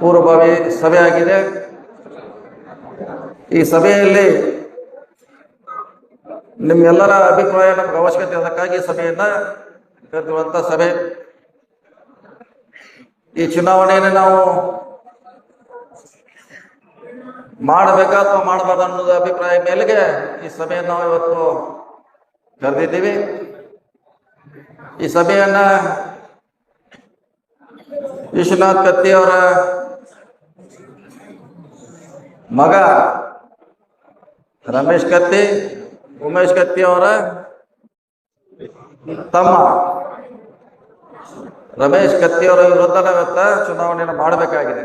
ಪೂರ್ವಭಾವಿ ಸಭೆ ಆಗಿದೆ. ಈ ಸಭೆಯಲ್ಲಿ ನಿಮ್ಮೆಲ್ಲರ ಅಭಿಪ್ರಾಯ, ನಮ್ಗೆ ಅವಶ್ಯಕತೆ ಅದಕ್ಕಾಗಿ ಸಭೆಯನ್ನ ಕರೆದಿರುವಂತ ಸಭೆ. ಈ ಚುನಾವಣೆಯನ್ನು ನಾವು ಮಾಡಬೇಕಾ ಅಥವಾ ಮಾಡಬಾರ್ದು ಅನ್ನೋದು ಅಭಿಪ್ರಾಯ ಮೇಲೆಗೆ ಈ ಸಭೆಯನ್ನು ನಾವು ಇವತ್ತು ಕರೆದಿದ್ದೀವಿ. ಈ ಸಭೆಯನ್ನ ವಿಶ್ವನಾಥ್ ಕತ್ತಿ ಅವರ ಮಗ ರಮೇಶ್ ಕತ್ತಿ, ಉಮೇಶ್ ಕತ್ತಿ ಅವರ ತಮ್ಮ ರಮೇಶ್ ಕತ್ತಿ ಅವರ ವಿರುದ್ಧ ನಾವಿವತ್ತ ಚುನಾವಣೆಯನ್ನು ಮಾಡಬೇಕಾಗಿದೆ.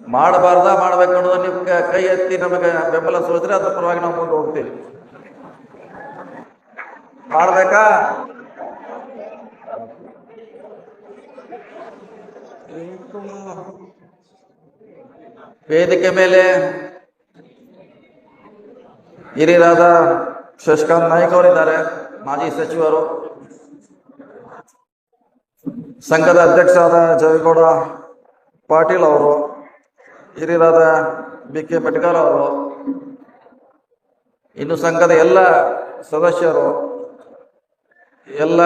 ಮಾಡಬಾರ್ದ, ಮಾಡ್ಬೇಕು ಅನ್ನೋದು ನೀವು ಕೈ ಎತ್ತಿ ನಮಗೆ ಬೆಂಬಲ ಸೋದ್ರೆ ಅದ್ರ ಪರವಾಗಿ ನಾವು ಮುಂದೆ ಹೋಗ್ತೀವಿ. ಮಾಡ್ಬೇಕಾ? ವೇದಿಕೆ ಮೇಲೆ ಹಿರಿಯರಾದ ಶಶಿಕಾಂತ್ ನಾಯ್ಕ ಅವರಿದ್ದಾರೆ, ಮಾಜಿ ಸಚಿವರು. ಸಂಘದ ಅಧ್ಯಕ್ಷರಾದ ಜಯಗೌಡ ಪಾಟೀಲ್ ಅವರು. ಹಿರಿಯರಾದ ಬಿ ಕೆ ಪಟ್ಕರ್ ಅವರು, ಇನ್ನು ಸಂಘದ ಎಲ್ಲ ಸದಸ್ಯರು, ಎಲ್ಲ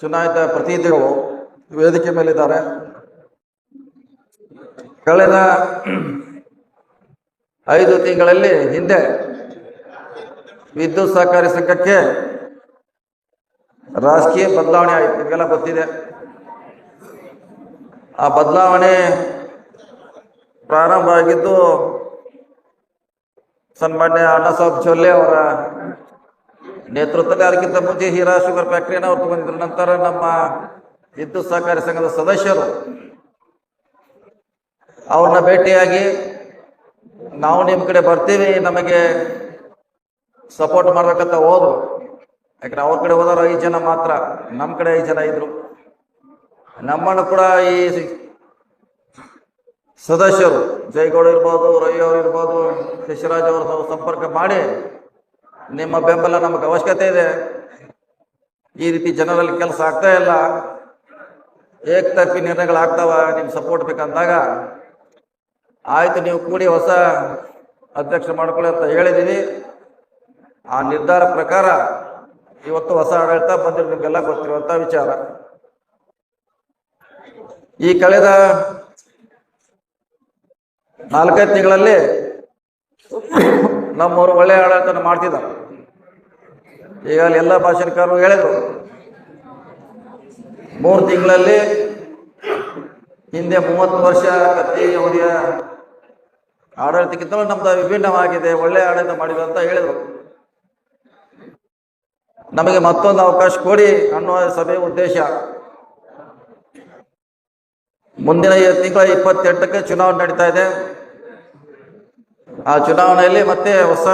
ಚುನಾಯಿತ ಪ್ರತಿನಿಧಿಗಳು ವೇದಿಕೆ ಮೇಲಿದ್ದಾರೆ. ಕಳೆದ ಐದು ತಿಂಗಳಲ್ಲಿ ಹಿಂದೆ ವಿದ್ಯುತ್ ಸಹಕಾರಿ ಸಂಘಕ್ಕೆ ರಾಜಕೀಯ ಬದಲಾವಣೆ ಆಯಿತು ನಿಮಗೆಲ್ಲ ಗೊತ್ತಿದೆ. ಆ ಬದಲಾವಣೆ ಪ್ರಾರಂಭ ಆಗಿದ್ದು ಸನ್ಮಾನ್ಯ ಅಣ್ಣ ಸಾಬ್ ಚೊಲ್ಲೆ ಅವರ ನೇತೃತ್ವದಲ್ಲಿ ಅದಕ್ಕಿಂತ ಮುಂಚೆ ಹೀರಾ ಶುಗರ್ ಫ್ಯಾಕ್ಟ್ರಿಯನ್ನು ಅವ್ರು ತಗೊಂಡಿದ್ರು. ನಂತರ ನಮ್ಮ ವಿದ್ಯುತ್ ಸಹಕಾರಿ ಸಂಘದ ಸದಸ್ಯರು ಅವ್ರನ್ನ ಭೇಟಿಯಾಗಿ ನಾವು ನಿಮ್ಮ ಕಡೆ ಬರ್ತೀವಿ, ನಮಗೆ ಸಪೋರ್ಟ್ ಮಾಡ್ಬೇಕಂತ ಹೋದ್ರು. ಯಾಕಂದ್ರೆ ಅವ್ರ ಕಡೆ ಹೋದವ್ರು ಐದು ಜನ ಮಾತ್ರ ನಮ್ಮ ಕಡೆ ಐದು ಜನ ಇದ್ರು. ನಮ್ಮನ್ನು ಕೂಡ ಈ ಸದಸ್ಯರು, ಜೈಗೌಡ ಇರ್ಬೋದು ರವಿ ಅವರು ಇರ್ಬೋದು, ಶಶಿರಾಜ್ ಅವರು ಸಂಪರ್ಕ ಮಾಡಿ. ನಿಮ್ಮ ಬೆಂಬಲ ನಮಗೆ ಅವಶ್ಯಕತೆ ಇದೆ. ಈ ರೀತಿ ಜನರಲ್ಲಿ ಕೆಲಸ ಆಗ್ತಾ ಇಲ್ಲ. ಏಕತರ್ಫಿ ನಿರ್ಣಯಗಳು ಆಗ್ತಾವ ನಿಮ್ಮ ಸಪೋರ್ಟ್ ಬೇಕಂದಾಗ. ಆಯ್ತು, ನೀವು ಕೂಡಿ ಹೊಸ ಅಧ್ಯಕ್ಷ ಮಾಡ್ಕೊಳ್ಳಿ ಅಂತ ಹೇಳಿದ್ದೀನಿ ಆ ನಿರ್ಧಾರ ಪ್ರಕಾರ ಇವತ್ತು ಹೊಸ ಆಡಳಿತ ಬಂದಿರೋ ನಿಮ್ಗೆಲ್ಲ ಗೊತ್ತಿರುವಂತ ವಿಚಾರ. ಈ ಕಳೆದ ನಾಲ್ಕೈದು ತಿಂಗಳಲ್ಲಿ ನಮ್ಮವರು ಒಳ್ಳೆ ಆಡಳಿತನ ಮಾಡ್ತಿದ್ದ ಈಗ ಅಲ್ಲಿ ಎಲ್ಲ ಭಾಷಣಕಾರರು ಹೇಳಿದ್ರು. ಮೂರು ತಿಂಗಳಲ್ಲಿ ಹಿಂದೆ ಮೂವತ್ತು ವರ್ಷ ಕತ್ತಿ ಅವಧಿಯ ಆಡಳಿತಕ್ಕಿಂತಲೂ ನಮ್ದು ವಿಭಿನ್ನವಾಗಿದೆ, ಒಳ್ಳೆ ಆಡಳಿತ ಮಾಡಿದ್ರು ಅಂತ ಹೇಳಿದ್ರು. ನಮಗೆ ಮತ್ತೊಂದು ಅವಕಾಶ ಕೊಡಿ ಅನ್ನುವ ಸಭೆ ಉದ್ದೇಶ. ಮುಂದಿನ ತಿಂಗಳ ಇಪ್ಪತ್ತೆಂಟಕ್ಕೆ ಚುನಾವಣೆ ನಡೀತಾ ಇದೆ. ಆ ಚುನಾವಣೆಯಲ್ಲಿ ಮತ್ತೆ ಹೊಸ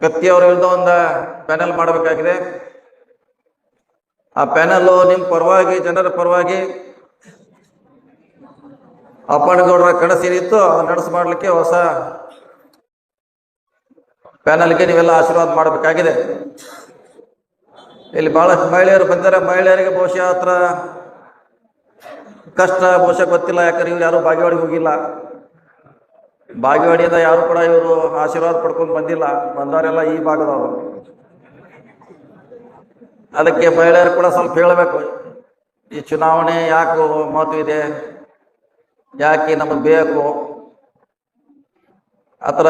ಕತ್ತಿ ಅವರ ವಿರುದ್ಧ ಒಂದು ಪ್ಯಾನೆಲ್ ಮಾಡಬೇಕಾಗಿದೆ. ಆ ಪ್ಯಾನೆಲ್ ನಿಮ್ಮ ಪರವಾಗಿ, ಜನರ ಪರವಾಗಿ ಅಪ್ಪಣ್ಣಗೌಡರ ಕನಸಿನಿತ್ತು ಅದನ್ನ ನಡೆಸ ಮಾಡಲಿಕ್ಕೆ ಹೊಸ ಪ್ಯಾನಲ್ಗೆ ನೀವೆಲ್ಲ ಆಶೀರ್ವಾದ ಮಾಡಬೇಕಾಗಿದೆ. ಇಲ್ಲಿ ಬಹಳಷ್ಟು ಮಹಿಳೆಯರು ಬಂದರೆ ಮಹಿಳೆಯರಿಗೆ ಬಹುಶಃ ಹತ್ರ ಕಷ್ಟ ಬಹುಶಃ ಗೊತ್ತಿಲ್ಲ. ಯಾಕಂದ್ರೆ ಇವ್ರು ಯಾರು ಹೋಗಿಲ್ಲ. ಬಾಗೇವಾಡಿಯಿಂದ ಯಾರು ಕೂಡ ಇವರು ಆಶೀರ್ವಾದ ಪಡ್ಕೊಂಡು ಬಂದಿಲ್ಲ. ಬಂದವರೆಲ್ಲ ಈ ಭಾಗದವರು. ಅದಕ್ಕೆ ಮಹಿಳೆಯರು ಕೂಡ ಸ್ವಲ್ಪ ಹೇಳಬೇಕು, ಈ ಚುನಾವಣೆ ಯಾಕೆ ಮಹತ್ವ ಇದೆ? ಯಾಕೆ ನಮಗೆ ಬೇಕು? ಅದರ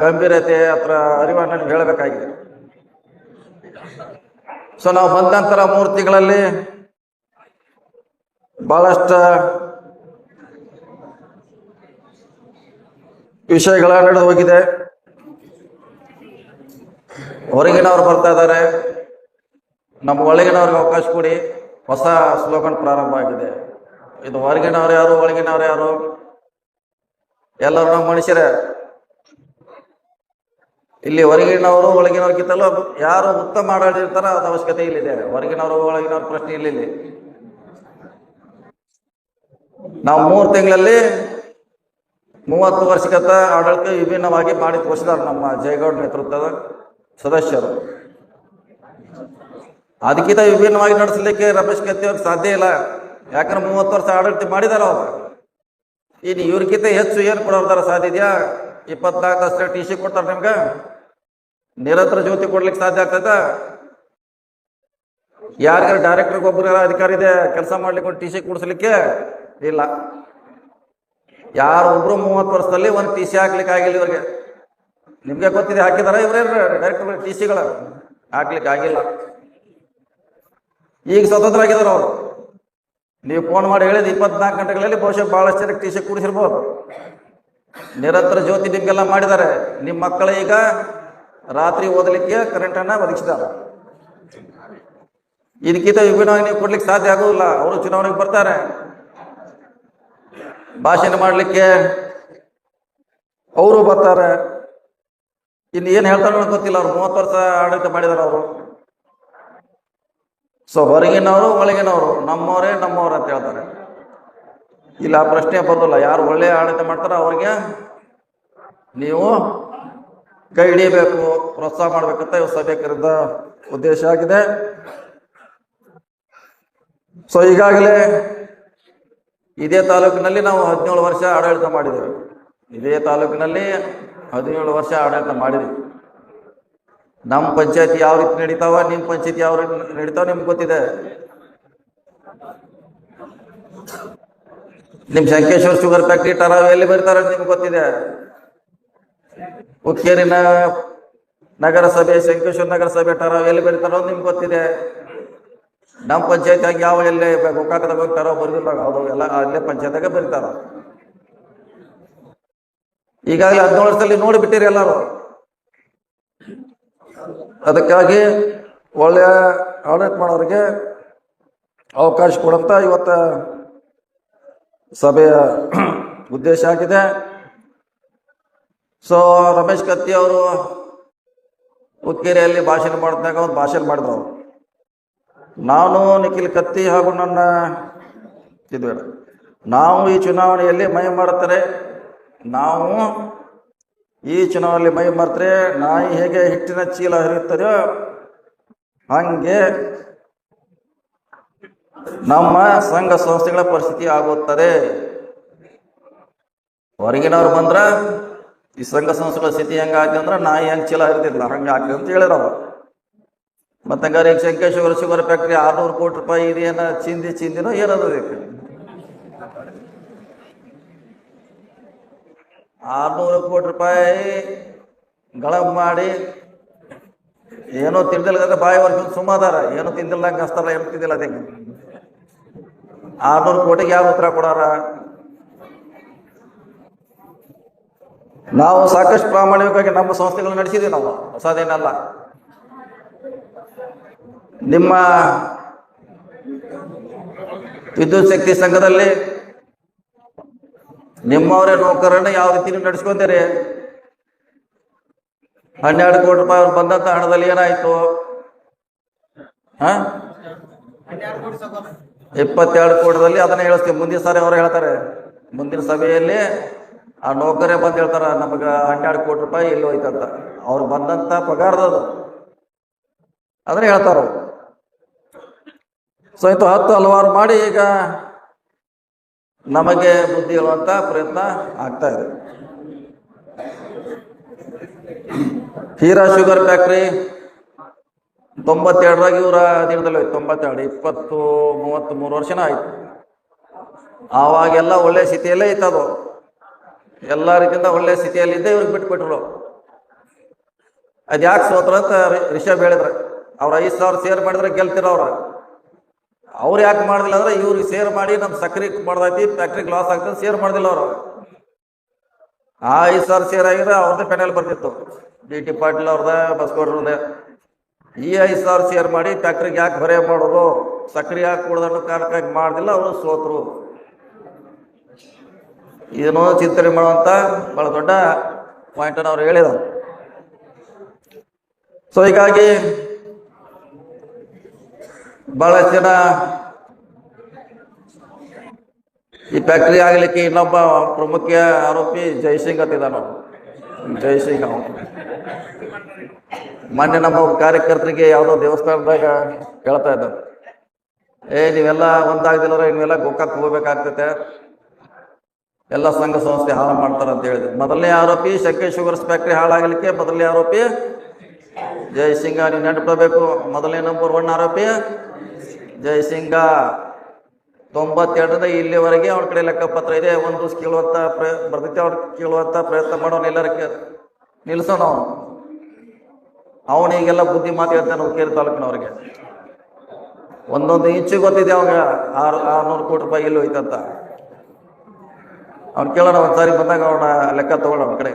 ಗಂಭೀರತೆ ಅತ್ರ ಅರಿವನ್ನ ನಿಮ್ಗೆ ಹೇಳಬೇಕಾಗಿದೆ. ಸೊ ನಾವು ಬಂದ ನಂತರ ಮೂರು ತಿಂಗಳಲ್ಲಿ ಬಹಳಷ್ಟು ವಿಷಯಗಳ ನಡೆದು ಹೋಗಿದೆ. ಹೊರಗಿನವ್ರು ಬರ್ತಾ ಇದ್ದಾರೆ. ನಮ್ಮ ಒಳಗಿನವ್ರಿಗೆ ಅವಕಾಶ ಕೊಡಿ. ಹೊಸ ಸ್ಲೋಗನ್ ಪ್ರಾರಂಭ ಆಗಿದೆ. ಇದು ಹೊರಗಿನವ್ರು ಯಾರು, ಒಳಗಿನವ್ರು ಯಾರು? ಎಲ್ಲರೂ ನಮ್ಮ ಮನುಷ್ಯರೇ ಇಲ್ಲಿ ಹೊರಗಿನವರು, ಒಳಗಿನವ್ರಿಗಿಂತಲೂ ಯಾರು ಉತ್ತಮ ಆಡಳಿರ್ತಾರ ಅದ ಅವಶ್ಯಕತೆ ಇಲ್ಲಿದೆ. ಹೊರಗಿನವರು, ಒಳಗಿನವ್ರ ಪ್ರಶ್ನೆ ಇಲ್ಲಿ ನಾವು ಮೂರು ತಿಂಗಳಲ್ಲಿ ಮೂವತ್ತು ವರ್ಷಗತ ಆಡಳಿತ ವಿಭಿನ್ನವಾಗಿ ಮಾಡಿ ತೋರಿಸಿದ್ದಾರೆ ನಮ್ಮ ಜಯಗೌಡ ನೇತೃತ್ವದ ಸದಸ್ಯರು. ಅದಕ್ಕಿಂತ ವಿಭಿನ್ನವಾಗಿ ನಡೆಸಲಿಕ್ಕೆ ರಮೇಶ್ ಕತ್ತಿ ಅವ್ರಿಗೆ ಸಾಧ್ಯ ಇಲ್ಲ. ಯಾಕಂದ್ರೆ ಮೂವತ್ತು ವರ್ಷ ಆಡಳಿತ ಮಾಡಿದಾರ ಅವರು. ಇನ್ನು ಇವ್ರಿಗಿಂತ ಹೆಚ್ಚು ಏನು ಕೊಡೋದಾರ ಸಾಧ್ಯ ಇದೆಯಾ? ಇಪ್ಪತ್ನಾಲ್ಕು ಅಷ್ಟೇ ಟಿ ಸಿ ಕೊಡ್ತಾರೆ ನಿಮ್ಗೆ. ನಿರಂತರ ಜ್ಯೋತಿ ಕೊಡ್ಲಿಕ್ಕೆ ಸಾಧ್ಯ ಆಗ್ತದ ಯಾರಿಗಾರ ಡೈರೆಕ್ಟರ್ ಒಬ್ಬರ ಅಧಿಕಾರಿ ಇದೆ, ಕೆಲಸ ಮಾಡ್ಲಿಕ್ಕೆ ಟಿ ಸಿ ಕೊಡಿಸ್ಲಿಕ್ಕೆ? ಇಲ್ಲ. ಯಾರು ಒಬ್ರು ಮೂವತ್ತು ವರ್ಷದಲ್ಲಿ ಒಂದು ಟಿ ಸಿ ಹಾಕ್ಲಿಕ್ಕೆ ಆಗಿಲ್ಲ ಇವ್ರಿಗೆ. ನಿಮ್ಗೆ ಗೊತ್ತಿದೆ, ಹಾಕಿದಾರ ಇವರೇ ಡೈರೆಕ್ಟರ್ ಟಿ ಸಿಗಳ ಹಾಕ್ಲಿಕ್ಕೆ ಆಗಿಲ್ಲ. ಈಗ ಸ್ವತಂತ್ರ ಆಗಿದಾರ ಅವರು. ನೀವು ಫೋನ್ ಮಾಡಿ ಹೇಳಿದ ಇಪ್ಪತ್ನಾಲ್ಕು ಗಂಟೆಗಳಲ್ಲಿ ಬಹುಶಃ ಭಾಳಷ್ಟು ಜನಕ್ಕೆ ಟಿ ಸಿ ಕೂಡಿಸಿರ್ಬೋದು. ನಿರಂತರ ಜ್ಯೋತಿ ನಿಮಗೆಲ್ಲ ಮಾಡಿದ್ದಾರೆ. ನಿಮ್ಮ ಮಕ್ಕಳು ಈಗ ರಾತ್ರಿ ಓದಲಿಕ್ಕೆ ಕರೆಂಟನ್ನು ಒದಗಿಸಿದ್ದಾರೆ ಇದಕ್ಕಿಂತ ವಿಭಿನ್ನವಾಗಿ ನೀವು ಕೊಡ್ಲಿಕ್ಕೆ ಸಾಧ್ಯ ಆಗೋದಿಲ್ಲ. ಅವರು ಚುನಾವಣೆಗೆ ಬರ್ತಾರೆ. ಭಾಷಣ ಮಾಡಲಿಕ್ಕೆ ಅವರು ಬರ್ತಾರೆ. ಇನ್ನು ಏನು ಹೇಳ್ತಾರೋ ಗೊತ್ತಿಲ್ಲ ಅವ್ರು, ಮೂವತ್ತು ವರ್ಷ ಆಡಳಿತ ಮಾಡಿದಾರೆ ಅವರು. ಸೊ ಹೊರಗಿನವರು, ಒಳಗಿನವರು, ನಮ್ಮವರೇ ನಮ್ಮವ್ರು ಅಂತ ಹೇಳ್ತಾರೆ. ಇಲ್ಲ, ಪ್ರಶ್ನೆ ಬರೋದಿಲ್ಲ ಯಾರು ಒಳ್ಳೆಯ ಆಡಳಿತ ಮಾಡ್ತಾರೋ ಅವ್ರಿಗೆ ನೀವು ಕೈ ಹಿಡಿಯಬೇಕು, ಪ್ರೋತ್ಸಾಹ ಮಾಡ್ಬೇಕಂತ ಇವು ಸಭೆ ಕರೆದ ಉದ್ದೇಶ ಆಗಿದೆ. ಸೊ ಈಗಾಗಲೇ ಇದೇ ತಾಲೂಕಿನಲ್ಲಿ ನಾವು ಹದಿನೇಳು ವರ್ಷ ಆಡಳಿತ ಮಾಡಿದ್ದೇವೆ. ಇದೇ ತಾಲೂಕಿನಲ್ಲಿ ಹದಿನೇಳು ವರ್ಷ ಆಡಳಿತ ಮಾಡಿದ್ವಿ ನಮ್ಮ ಪಂಚಾಯತಿ ಯಾವ ರೀತಿ ನಡೀತಾವ ನಿಮ್ಮ ಪಂಚಾಯತಿ ಯಾವ ರೀತಿ ನಡೀತಾವ ನಿಮ್ಗೆ ಗೊತ್ತಿದೆ? ನಿಮ್ ಶಂಕೇಶ್ವರ ಶುಗರ್ ಫ್ಯಾಕ್ಟ್ರಿ ಟರಾವ್ ಎಲ್ಲಿ ಬರ್ತಾರ ನಿಮ್ಗೆ ಗೊತ್ತಿದೆ? ಹುಕ್ಕೇರಿನ ನಗರಸಭೆ, ಶಂಕೇಶ್ವರ ನಗರಸಭೆ ಟರಾವ್ ಎಲ್ಲಿ ಬರೀತಾರೋ ನಿಮ್ಗೆ ಗೊತ್ತಿದೆ. ನಮ್ಮ ಪಂಚಾಯತ್ಯಾಗ ಯಾವ ಎಲ್ಲೇ ಗೋಕಾಕದಾಗ ಹೋಗ್ತಾರೋ ಬರ್ದಿಲ್ಲ. ಅದು ಎಲ್ಲ ಅಲ್ಲೇ ಪಂಚಾಯತ್ಯಾಗ ಬರೀತಾರ. ಈಗಾಗಲೇ ಹದಿನೇಳು ವರ್ಷದಲ್ಲಿ ನೋಡಿಬಿಟ್ಟಿರಿ ಎಲ್ಲರೂ. ಅದಕ್ಕಾಗಿ ಒಳ್ಳೆಯ ಆಡಳಿತ ಮಾಡೋರಿಗೆ ಅವಕಾಶ ಕೊಡಂತ ಇವತ್ತ ಸಭೆಯ ಉದ್ದೇಶ ಆಗಿದೆ. ಸೊ ರಮೇಶ್ ಕತ್ತಿ ಅವರು ಉತ್ಕೇರಿಯಲ್ಲಿ ಭಾಷಣ ಮಾಡಿದಾಗ ಒಂದು ಭಾಷಣ ಮಾಡಿದ್ರು ನಾನು ನಿಖಿಲ್ ಕತ್ತಿ ಹಾಗೂ ನನ್ನ ಇದು ನಾವು ಈ ಚುನಾವಣೆಯಲ್ಲಿ ಮೈ ಮಾಡ್ತಾರೆ ನಾವು ಈ ಚುನಾವಣೆಯಲ್ಲಿ ಮೈ ಮರೆತರೆ, ನಾಯಿ ಹೇಗೆ ಹಿಟ್ಟಿನ ಚೀಲ ಹರಿಯುತ್ತದೆಯೋ ಹಂಗೆ ನಮ್ಮ ಸಂಘ ಸಂಸ್ಥೆಗಳ ಪರಿಸ್ಥಿತಿ ಆಗುತ್ತದೆ. ಹೊರಗಿನವ್ರು ಬಂದ್ರ ಈ ಸಂಘ ಸಂಸ್ಥೆಗಳ ಸ್ಥಿತಿ ಹೆಂಗಾಗ್ತದೆ ಅಂದ್ರೆ ನಾಯಿ ಹೆಂಗ್ ಚೀಲ ಹರಿತಿಲ್ಲ ಹಂಗೆ ಆಗ್ತದೆ ಅಂತ ಹೇಳಿರವ ಮತ್ತೆ ಹಂಗಾರೆ ಈಗ ಶಂಕೇಶ್ವರ ಶುಗರ್ ಫ್ಯಾಕ್ಟ್ರಿ ಆರ್ನೂರು ಕೋಟಿ ರೂಪಾಯಿ ಇದೇನ ಚಿಂದಿ ಚಿಂದಿನೋ ಏನದ ಆರ್ನೂರು ಕೋಟಿ ರೂಪಾಯಿ ಗಳ ಮಾಡಿ ಏನೋ ತಿಂದಿಲ್ಲ ಬಾಯಿ ವರ್ಷ ಸುಮಾದಾರ. ಏನೋ ತಿಂದಿಲ್ಲ ಹಸ್ತಾರ ಏನು ತಿಂದಿಲ್ಲ ಅದೇ ಆರ್ನೂರು ಕೋಟಿಗೆ ಯಾವ ಉತ್ತರ ಕೊಡಾರ? ನಾವು ಸಾಕಷ್ಟು ಪ್ರಾಮಾಣಿಕವಾಗಿ ನಮ್ಮ ಸಂಸ್ಥೆಗಳು ನಡೆಸಿದೀವಿ ನಾವು. ಹೊಸದೇನಲ್ಲ. ನಿಮ್ಮ ವಿದ್ಯುತ್ ಶಕ್ತಿ ಸಂಘದಲ್ಲಿ ನಿಮ್ಮವರೇ ನೌಕರನ್ನ ಯಾವ ರೀತಿ ನೀವು ನಡೆಸ್ಕೊಂತೀರಿ? ಹನ್ನೆರಡು ಕೋಟಿ ರೂಪಾಯಿ ಅವ್ರು ಬಂದಂತ ಹಣದಲ್ಲಿ ಏನಾಯ್ತು? ಇಪ್ಪತ್ತೆರಡು ಕೋಟಿದಲ್ಲಿ ಅದನ್ನ ಹೇಳಿಸ್ತೀವಿ. ಮುಂದಿನ ಸಾರಿ ಅವ್ರು ಹೇಳ್ತಾರೆ. ಮುಂದಿನ ಸಭೆಯಲ್ಲಿ ಆ ನೌಕರೇ ಬಂದು ಹೇಳ್ತಾರ, ನಮಗ ಹನ್ನೆರಡು ಕೋಟಿ ರೂಪಾಯಿ ಎಲ್ಲಿ ಹೋಯ್ತಂತ ಅವ್ರು ಬಂದಂತ ಪಗಾರದದು. ಅದನ್ನ ಹೇಳ್ತಾರ ಅವ್ರು. ಸೊ ಹತ್ತು ಹಲವಾರು ಮಾಡಿ ಈಗ ನಮಗೆ ಬುದ್ಧಿ ಹೇಳುವಂತ ಪ್ರಯತ್ನ ಆಗ್ತಾ ಇದೆ. ಹೀರಾ ಶುಗರ್ ಫ್ಯಾಕ್ಟ್ರಿ ತೊಂಬತ್ತೆರಡರಾಗ ಇವರ ದಿನದಲ್ಲಿ ಹೋಯ್ತು. ತೊಂಬತ್ತೆರಡು, ಇಪ್ಪತ್ತು ಮೂವತ್ತು ಮೂರು ವರ್ಷನ ಆಯ್ತು. ಆವಾಗೆಲ್ಲ ಒಳ್ಳೆ ಸ್ಥಿತಿಯಲ್ಲೇ ಇತ್ತು ಅದು. ಎಲ್ಲ ರೀತಿಯಿಂದ ಒಳ್ಳೆ ಸ್ಥಿತಿಯಲ್ಲಿದ್ದೆ ಇವ್ರಿಗೆ ಬಿಟ್ಬಿಟ್ರು. ಅದು ಯಾಕೆ ಸೋತ್ರ ಅಂತ ರಿಷಬ್ ಹೇಳಿದ್ರು. ಅವ್ರು ಐದು ಸಾವಿರ ಸೇರ್ ಮಾಡಿದ್ರೆ ಗೆಲ್ತಿರ ಅವ್ರ ಅವ್ರು ಯಾಕೆ ಮಾಡಿದಿಲ್ಲ ಅಂದ್ರೆ ಇವ್ರಿಗೆ ಸೇರ್ ಮಾಡಿ ನಮ್ಮ ಸಕ್ರೆ ಮಾಡ್ದೈತಿ ಫ್ಯಾಕ್ಟ್ರಿಗೆ ಲಾಸ್ ಆಗ್ತದೆ ಸೇರ್ ಮಾಡಿದಿಲ್ಲ ಅವರು. ಆ ಐದು ಸಾವಿರ ಸೇರ್ ಆಗಿದ್ರೆ ಅವ್ರದ್ದೇ ಪೆನಲ್ ಬರ್ತಿತ್ತು. ಡಿ ಟಿ ಪಾಟೀಲ್ ಅವ್ರದ ಬಸ್ಕೋಡ್ರದ್ದೇ ಈ ಐದು ಸಾವಿರ ಸೇರ್ ಮಾಡಿ ಫ್ಯಾಕ್ಟ್ರಿಗೆ ಯಾಕೆ ಬರೆಯ ಮಾಡೋದು? ಸಕ್ರೆ ಯಾಕೆ ಕೊಡೋದನ್ನು ಕಾರಣಕ್ಕಾಗಿ ಮಾಡ್ದಿಲ್ಲ ಅವರು ಸೋತರು. ಏನೋ ಚಿಂತನೆ ಮಾಡುವಂತ ಬಹಳ ದೊಡ್ಡ ಪಾಯಿಂಟ್ ಅವ್ರು ಹೇಳಿದರು. ಸೊ ಹೀಗಾಗಿ ಬಹಳಷ್ಟು ಜನ ಈ ಫ್ಯಾಕ್ಟ್ರಿ ಆಗಲಿಕ್ಕೆ ಇನ್ನೊಬ್ಬ ಪ್ರಮುಖ ಆರೋಪಿ ಜೈಸಿಂಗ್ ಅಂತಿದ್ದಾನ ಜೈಸಿಂಗ್ ಅವನು. ಮೊನ್ನೆ ನಮ್ಮ ಕಾರ್ಯಕರ್ತರಿಗೆ ಯಾವುದೋ ದೇವಸ್ಥಾನದಾಗ ಹೇಳ್ತಾ ಇದ್ದ. ಏ, ನೀವೆಲ್ಲ ಒಂದಾಗ್ದಿಲ್ಲ ನೀವೆಲ್ಲ ಗೋಕಾಕ್ ಹೋಗ್ಬೇಕಾಗ್ತೈತೆ. ಎಲ್ಲ ಸಂಘ ಸಂಸ್ಥೆ ಹಾಳು ಮಾಡ್ತಾರ ಅಂತ ಹೇಳಿದ್ರು. ಮೊದಲನೇ ಆರೋಪಿ ಶಂಕರ್ ಶುಗರ್ಸ್ ಫ್ಯಾಕ್ಟ್ರಿ ಹಾಳಾಗಲಿಕ್ಕೆ ಮೊದಲನೇ ಆರೋಪಿ ಜಯಸಿಂಗ ನೀವು ನೆನಪಿಡಬೇಕು, ಮೊದಲನೇ ನಂಬರ್ ಒನ್ ಆರೋಪಿ ಜಯಸಿಂಗ ತೊಂಬತ್ತೆರಡರಿಂದ ಇಲ್ಲಿವರೆಗೆ ಅವ್ರ ಕಡೆ ಲೆಕ್ಕಪತ್ರ ಇದೆ. ಒಂದು ದಿವಸ ಕೇಳುವಂತ ಪ್ರಯ ಬರ್ತೈತೆ ಅವ್ರು ಕೇಳುವಂತ ಪ್ರಯತ್ನ ಮಾಡೋನು ಎಲ್ಲರ ನಿಲ್ಸೋಣ ಅವನು. ಅವನಿಗೆಲ್ಲ ಬುದ್ಧಿ ಮಾತು ಹೇಳ್ತಾನೆ ಹುಕ್ಕೇರಿ ತಾಲೂಕಿನವ್ರಿಗೆ. ಒಂದೊಂದು ಇಂಚು ಗೊತ್ತಿದೆ ಅವಾಗ ಆರು, ಆರ್ನೂರು ಕೋಟಿ ರೂಪಾಯಿ ಇಲ್ಲಿ ಹೋಯ್ತಂತ. ಅವ್ನು ಕೇಳೋಣ ಒಂದ್ಸಾರಿ ಬಂದಾಗ ಅವನ ಲೆಕ್ಕ ತಗೊಳ್ಳೋಣ ಕಡೆ.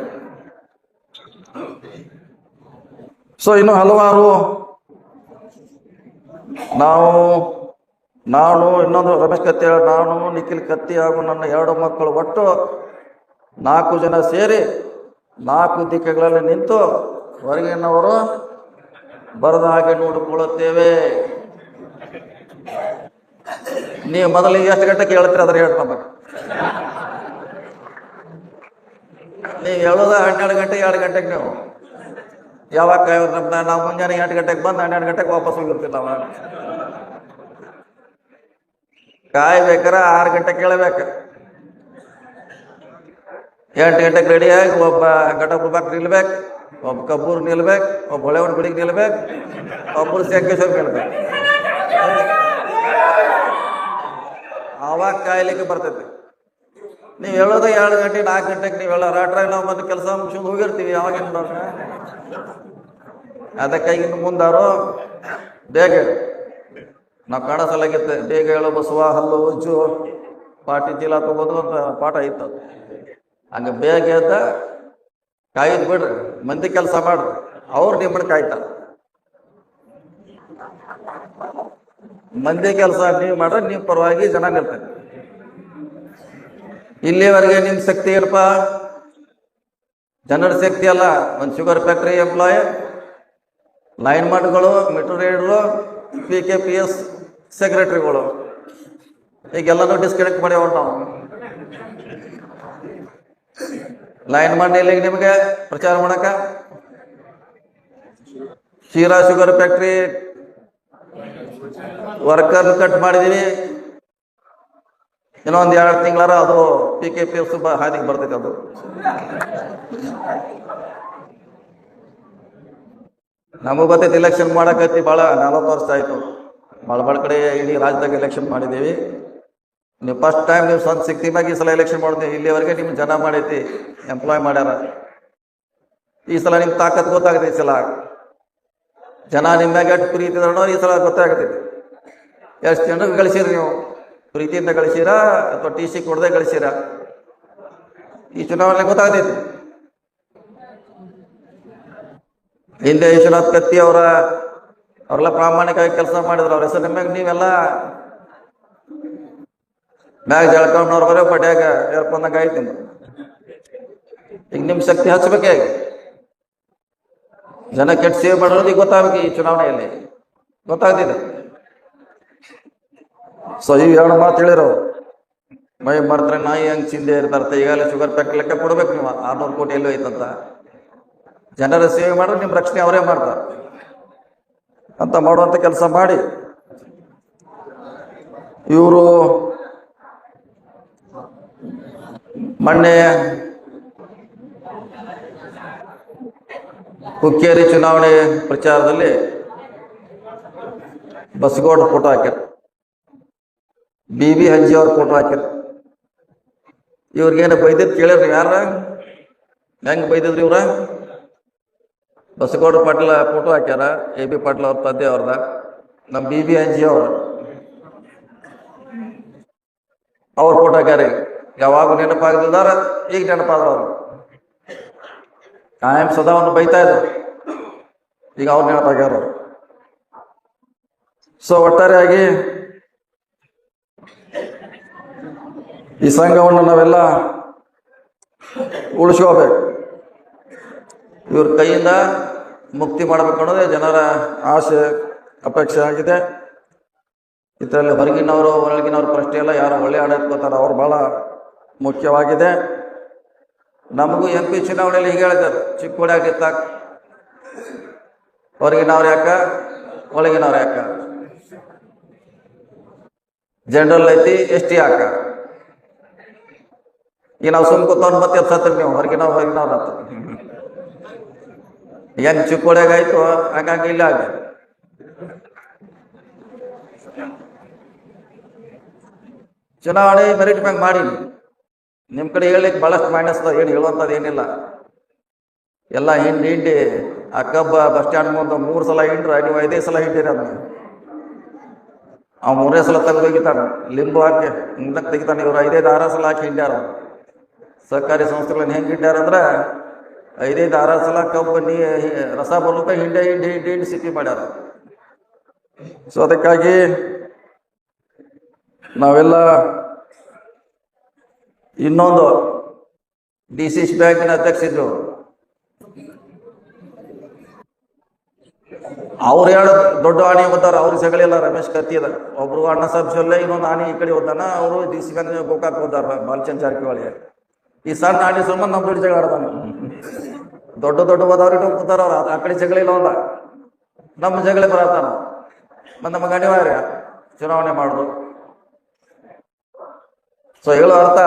ಸೊ ಇನ್ನು ಹಲವಾರು ನಾವು, ನಾನು ಇನ್ನೊಂದು ರಮೇಶ್ ಕತ್ತಿ ನಾನು, ನಿಖಿಲ್ ಕತ್ತಿ ಹಾಗೂ ನನ್ನ ಎರಡು ಮಕ್ಕಳು ಒಟ್ಟು ನಾಲ್ಕು ಜನ ಸೇರಿ ನಾಲ್ಕು ದಿಕ್ಕಗಳಲ್ಲಿ ನಿಂತು ಹೊರಗಿನವರು ಬರದ ಹಾಗೆ ನೋಡಿಕೊಳ್ಳುತ್ತೇವೆ. ನೀವು ಮೊದಲಿಗೆ ಎಷ್ಟು ಗಂಟೆಗೆ ಹೇಳ್ತೀರಿ ಅದ್ರ ಹೇಳ್ತಾ ನೀವು ಹೇಳೋದ ಹನ್ನೆರಡು ಗಂಟೆ, ಎರಡು ಗಂಟೆಗೆ ನೀವು. ಯಾವಾಗ ಇವ್ರು ನಮ್ನ? ನಾವು ಮುಂಜಾನೆ ಎಂಟು ಗಂಟೆಗೆ ಬಂದು ಹನ್ನೆರಡು ಗಂಟೆಗೆ ವಾಪಸ್ ಹೋಗಿರ್ತೀವಿ ನಾವು. ಕಾಯ್ಬೇಕಾರ ಆರು ಗಂಟೆ ಕೇಳಬೇಕು. ಎಂಟು ಗಂಟೆಗೆ ರೆಡಿಯಾಗಿ ಒಬ್ಬ ಘಟಪ್ರಭಾಕ್ ನಿಲ್ಬೇಕು, ಒಬ್ಬ ಕಬ್ಬೂರು ನಿಲ್ಬೇಕು, ಒಬ್ಬ ಹೊಳೆವನ ಗುಡಿಗೆ ನಿಲ್ಬೇಕು, ಒಬ್ಬರು ಸಂಕೇಶ್ವರ್ ನಿಲ್ಬೇಕು ಅವಾಗ ಕಾಯ್ಲಿಕ್ಕೆ ಬರ್ತೈತಿ. ನೀವು ಹೇಳೋದು ಎರಡು ಗಂಟೆ, ನಾಲ್ಕು ಗಂಟೆಗೆ ನೀವು ಹೇಳೋ ರಾಟ್ರಾಗ ನಾವು ಬಂದು ಕೆಲಸ ಮುಗಿಸ್ಕೊಂಡು ಹೋಗಿರ್ತೀವಿ ಯಾವಾಗ ಏನು ಮಾಡೋಣ ಅದಕ್ಕಾಗಿ ಇನ್ನು ಮುಂದಾರು, ಬೇಗ. ನಾವು ಕಾಣಿಸಲಾಗಿತ್ತೆ ಬೇಗ ಹೇಳೋ ಬಸವ, ಹಲ್ಲು, ಉಜ್ಜು, ಪಾಟಿ ಚೀಲ ತಗೋದು ಅಂತ ಪಾಠ ಇತ್ತು. ಹಂಗ ಬೇಗ ಎದ್ದ ಕಾಯ್ದು ಬಿಡ್ರಿ, ಮಂದಿ ಕೆಲಸ ಮಾಡ್ರಿ, ಅವ್ರು ನಿಮ್ಮನ್ನ ಕಾಯ್ತಾರೆ ಮಂದಿ ಕೆಲಸ ನೀವು ಮಾಡ್ರೆ ನೀವು ಪರವಾಗಿ ಜನ ನಿಲ್ತಾರೆ ಇಲ್ಲಿವರೆಗೆ ನಿಮ್ಮ ಶಕ್ತಿ ಏನಪ್ಪ? ಜನರ ಶಕ್ತಿ ಅಲ್ಲ, ಒಂದು ಶುಗರ್ ಫ್ಯಾಕ್ಟ್ರಿ ಎಂಪ್ಲಾಯ್ ಲೈನ್ ಮಾಡ್ಗಳು ಮೀಟರ್ ರೈಡ್ಗಳು ಪಿ ಕೆ ಪಿ ಎಸ್ ಸೆಕ್ರೆಟರಿಗಳು ಈಗೆಲ್ಲನೂ ಡಿಸ್ಕನೆಕ್ಟ್ ಮಾಡಿ ನಾವು. ಲೈನ್ ಮಾಡಿ ಇಲ್ಲಿಗೆ ನಿಮಗೆ ಪ್ರಚಾರ ಮಾಡಕ? ಶೀರಾ ಶುಗರ್ ಫ್ಯಾಕ್ಟ್ರಿ ವರ್ಕರ್ ಕಟ್ ಮಾಡಿದೀವಿ. ಇನ್ನೊಂದು ಎರಡು ತಿಂಗಳಾರ ಅದು ಪಿ ಕೆ ಪಿ ಎಸ್ ಹಾದಿಗೆ ಬರ್ತೈತೆ ಅದು. ನಮಗೆ ಗೊತ್ತೈತಿ ಎಲೆಕ್ಷನ್ ಮಾಡಕತ್ತಿ ಭಾಳ ನಲವತ್ತು ವರ್ಷ ಆಯ್ತು. ಭಾಳ ಭಾಳ ಕಡೆ ಇಡೀ ರಾಜ್ಯದಾಗ ಎಲೆಕ್ಷನ್ ಮಾಡಿದ್ದೀವಿ. ನೀವು ಫಸ್ಟ್ ಟೈಮ್ ನೀವು ಸ್ವಂತ ಸಿಕ್ತಿಮಾಗಿ ಈ ಸಲ ಎಲೆಕ್ಷನ್ ಮಾಡ್ತೀವಿ ಇಲ್ಲಿವರೆಗೆ ನಿಮ್ಗೆ ಜನ ಮಾಡೈತಿ ಎಂಪ್ಲಾಯ್ ಮಾಡ್ಯಾರ. ಈ ಸಲ ನಿಮ್ಗೆ ತಾಕತ್ ಗೊತ್ತಾಗತ್ತೆ ಈ ಸಲ. ಜನ ನಿಮ್ಮ ಮ್ಯಾಗ ಎಷ್ಟು ಪ್ರೀತಿ ಈ ಸಲ ಗೊತ್ತಾಗತೈತಿ ಎಷ್ಟು ಜನರಿಗೆ ಗಳಿಸಿರಿ ನೀವು? ಪ್ರೀತಿಯಿಂದ ಗಳಿಸಿರಾ ಅಥವಾ ಟಿ ಸಿ ಕೊಡದೆ ಗಳಿಸಿರಾ? ಈ ಚುನಾವಣೆ ಗೊತ್ತಾಗತೈತಿ ಹಿಂದೆ ವಿಶ್ವನಾಥ್ ಕತ್ತಿ ಅವರ, ಅವರೆಲ್ಲ ಪ್ರಾಮಾಣಿಕವಾಗಿ ಕೆಲಸ ಮಾಡಿದ್ರು. ಅವ್ರ ಹೆಸರು ನಿಮಗೆ ನೀವೆಲ್ಲ? ಮ್ಯಾಗ ಜಳ್ಕೊಂಡವ್ರ ಬರೋ ಪಟ್ಯಾಗ ಏರ್ಕೊಂಡಂಗ ಆಯ್ತು ನಿಮ್ದು ಈಗ ನಿಮ್ ಶಕ್ತಿ ಹಚ್ಬೇಕೇ ಜನ ಕೆಟ್ಟ ಸೇವೆ ಮಾಡೋದು ಈಗ ಗೊತ್ತಾಗಬೇಕು ಈ ಚುನಾವಣೆಯಲ್ಲಿ. ಗೊತ್ತಾಗ್ತಿದೆ. ಸೊ ಈ ಎರಡು ಮಾತು ಹೇಳಿರೋ, ಮೈ ಮಾಡ್ತಾರೆ ನಾಯಿ ಹಂಗೆ ಚಿಂದೆ ಇರ್ತಾರತ್ತೆ. ಈಗಾಗಲೇ ಶುಗರ್ ಪ್ಯಾಕ್ ಲೆಕ್ಕ ಕೊಡ್ಬೇಕು ನೀವು. ಆರ್ನೂರು ಕೋಟಿ ಎಲ್ಲೂ ಐತಂತ ಜನರ ಸೇವೆ ಮಾಡಿದ್ರೆ ನಿಮ್ಮ ರಕ್ಷಣೆ ಅವರೇ ಮಾಡ್ತಾರೆ. ಅಂತ ಮಾಡುವಂಥ ಕೆಲಸ ಮಾಡಿ. ಇವರು ಮೊನ್ನೆ ಹುಕ್ಕೇರಿ ಚುನಾವಣೆ ಪ್ರಚಾರದಲ್ಲಿ ಬಸಗೌಡ ಫೋಟೋ ಹಾಕ್ಯಾರ. ಬಿ ಬಿ ಹಂಜಿ ಅವ್ರ ಫೋಟೋ ಹಾಕ್ಯಾರ. ಇವ್ರಿಗೇನು ಬೈದಿದ್ ಕೇಳಿದ್ರಿ ಯಾರ? ಹೆಂಗ್ ಬೈದಿದ್ರಿ ಇವ್ರ? ಬಸಗೌಡ ಪಾಟೀಲ್ ಫೋಟೋ ಹಾಕ್ಯಾರ ಎ ಬಿ ಪಾಟೀಲ್ ಅವ್ರ ತಂದೆ ಅವ್ರದ. ನಮ್ಮ ಬಿ ಬಿ ಅಂಜಿ ಅವ್ರ. ಅವ್ರ ಫೋಟೋ ಹಾಕ್ಯಾರ. ಯಾವಾಗ ನೆನಪಾಗದಿಲ್ದಾರ, ಈಗ ನೆನಪಾದ್ರ ಅವ್ರು. ಕಾಯಂ ಸದಾ ಅವನು ಬೈತಾ ಇದ್ರು. ಈಗ ಅವ್ರು ನೆನಪಾಗ್ಯಾರ ಅವ್ರು. ಸೊ ಒಟ್ಟಾರೆಯಾಗಿ ಈ ಸಂಘವನ್ನು ನಾವೆಲ್ಲ ಉಳಿಸ್ಕೋಬೇಕು. ಇವ್ರ ಕೈಯಿಂದ ಮುಕ್ತಿ ಮಾಡಬೇಕು ಅನ್ನೋದೇ ಜನರ ಆಸೆ, ಅಪೇಕ್ಷೆ ಆಗಿದೆ. ಇದರಲ್ಲಿ ಹೊರಗಿನವರು ಒಳಗಿನವ್ರ ಪ್ರಶ್ನೆ ಎಲ್ಲ ಯಾರು ಒಳ್ಳೆ ಆಡಳಿತ ಬರ್ತಾರೋ ಅವ್ರು ಭಾಳ ಮುಖ್ಯವಾಗಿದೆ. ನಮಗೂ ಎಂ ಪಿ ಚುನಾವಣೆಯಲ್ಲಿ ಹೀಗೆ ಹೇಳಿದ್ದಾರೆ ಚಿಕ್ಕೋಡಿ ಆಗಿತ್ತ ಹೊರಗಿನವ್ರು ಯಾಕ? ಒಳಗಿನವ್ರು ಯಾಕ? ಜನರಲ್ ಐತಿ, ಎಸ್ ಟಿ ಯಾಕ? ಈಗ ನಾವು ಸುಮ್ ಮತ್ತೆ ಎಬ್ಸತ್ತೀರಿ ನೀವು, ಹೊರಗಿನವ್ರು ಹೊರಗಿನವ್ರು ಅಂತ ಹೆಂಗ್ ಚಿಕ್ಕೋಡಿಯಾಗ ಆಯ್ತು? ಹಂಗಾಗಿ ಇಲ್ಲ ಆಗ ಚುನಾವಣೆ ಮೆರಿಟ್ ಮ್ಯಾಗ ಮಾಡಿ ನಿಮ್ಮ ಕಡೆ ಹೇಳಲಿಕ್ಕೆ ಭಾಳಷ್ಟು ಮೈನಸ್ ಏನು ಹೇಳುವಂಥದ್ದು ಏನಿಲ್ಲ. ಎಲ್ಲ ಹಿಂಡಿ ಹಿಂಡಿ ಆ ಕಬ್ಬ ಬಸ್ ಸ್ಟ್ಯಾಂಡ್ ಮುಂದೆ ಮೂರು ಸಲ ಹಿಂಡ್ರ, ನೀವು ಐದೇ ಸಲ ಹಿಂಡಿರಿ ಅದನ್ನ. ಅವ್ ಮೂರೇ ಸಲ ತೆಗೆದು ಹೋಗಿತಾನೆ ಲಿಂಬು ಹಾಕಿ ಮುಂದಕ್ಕೆ ತೆಗಿತಾನೆ ಇವ್ರು, ಐದೈದು ಆರು ಸಲ ಹಾಕಿ ಹಿಂಡ್ಯಾರ ಸರ್ಕಾರಿ ಸಂಸ್ಥೆಗಳನ್ನ ಹೆಂಗೆ ಹಿಂಡ್ಯಾರ ಅಂದ್ರೆ ಐದೈದು ಆರು ಸಲ ಕಬ್ಬು ನೀ ರಸ ಬಲೂಕ ಹಿಂಡೆ, ಹಿಂಡಿ ಹಿಂಡಿ ಹಿಂಡಿ ಸಿಪ್ಪಿ ಮಾಡ್ಯಾರ. ಸೊ ಅದಕ್ಕಾಗಿ ನಾವೆಲ್ಲ ಇನ್ನೊಂದು ಡಿ ಸಿ ಸಿ ಬ್ಯಾಂಕಿನ ಅಧ್ಯಕ್ಷಿದ್ರು ಅವ್ರು ಹೇಳ ದೊಡ್ಡ ಆಣಿ ಓದ್ತಾರ ಅವ್ರಿಗೆ ಜಗಳಿಲ್ಲ ರಮೇಶ್ ಕತ್ತಿ ಅದ. ಒಬ್ರು ಅಣ್ಣ ಸಾಬ್ ಸೊಲ್ಲೆ ಇನ್ನೊಂದು ಆಣಿ ಈ ಕಡೆ ಓದಾನ ಅವರು ಡಿ ಸಿ ಬ್ಯಾಂಕ್ ಗೋಕಾಕ್ ಓದಾರ ಬಾಲಚಂದ್ ಜಾರಕಿಹೊಳಿ. ಈ ಸಣ್ಣ ಆಣಿ ಸಂಬಂಧ ನಮ್ಮ ಜಗಳ ಆಡ್ತಾನೆ. ದೊಡ್ಡ ದೊಡ್ಡ ಓದವ್ರು ಇಟ್ಟು ಆ ಕಡೆ ಜಗಳಿಲ್ಲ ಒಂದ. ನಮ್ಮ ಜಗಳ ಬರತಾನ ಮತ್ತು ನಮಗೆ ಅನಿವಾರ್ಯ. ಚುನಾವಣೆ ಮಾಡುದು. ಸೊ ಹೇಳೋ ಅರ್ಥ,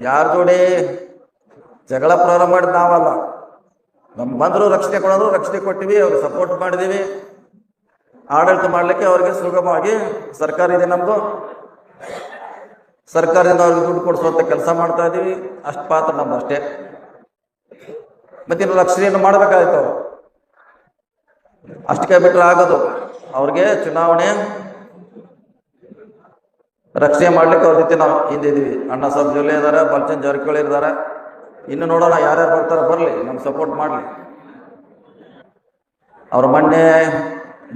ಯಾರ ಜೋಡಿ ಜಗಳ ಪ್ರಾರಂಭ ಮಾಡಿದ್ ನಾವಲ್ಲ. ನಮ್ ಬಂದ್ರು ರಕ್ಷಣೆ ಕೊಡೋರು, ರಕ್ಷಣೆ ಕೊಟ್ಟಿವಿ, ಅವ್ರಿಗೆ ಸಪೋರ್ಟ್ ಮಾಡಿದೀವಿ. ಆಡಳಿತ ಮಾಡ್ಲಿಕ್ಕೆ ಅವ್ರಿಗೆ ಸುಗಮವಾಗಿ ಸರ್ಕಾರ ಇದೆ ನಮ್ದು. ಸರ್ಕಾರದಿಂದ ಅವ್ರಿಗೆ ದುಡ್ಡು ಕೊಡಿಸುವಂತ ಕೆಲಸ ಮಾಡ್ತಾ ಇದೀವಿ. ಅಷ್ಟು ಪಾತ್ರ ನಮ್ದು ಅಷ್ಟೇ. ಮತ್ತೆ ಇನ್ನು ರಕ್ಷಣೆಯನ್ನು ಮಾಡ್ಬೇಕಾಯ್ತು ಅವ್ರು. ಅಷ್ಟಕ್ಕೆ ಬಿಟ್ಟರೆ ಆಗೋದು. ಅವ್ರಿಗೆ ಚುನಾವಣೆ ರಕ್ಷಣೆ ಮಾಡ್ಲಿಕ್ಕೆ ಅವ್ರ ಜೊತೆ ನಾವು ಹಿಂದಿದೀವಿ ಅಣ್ಣ ಸಾಬ್ ಜೊಲ್ಲೆ ಇದ್ದಾರೆ ಬಲ್ಚನ್ ಜಾರಕಿಹೊಳಿ ಇದ್ದಾರೆ ಇನ್ನು ನೋಡೋಣ ಯಾರ್ಯಾರು ಬರ್ತಾರೆ, ಬರಲಿ, ನಮ್ಗೆ ಸಪೋರ್ಟ್ ಮಾಡಲಿ. ಅವ್ರ ಮೊನ್ನೆ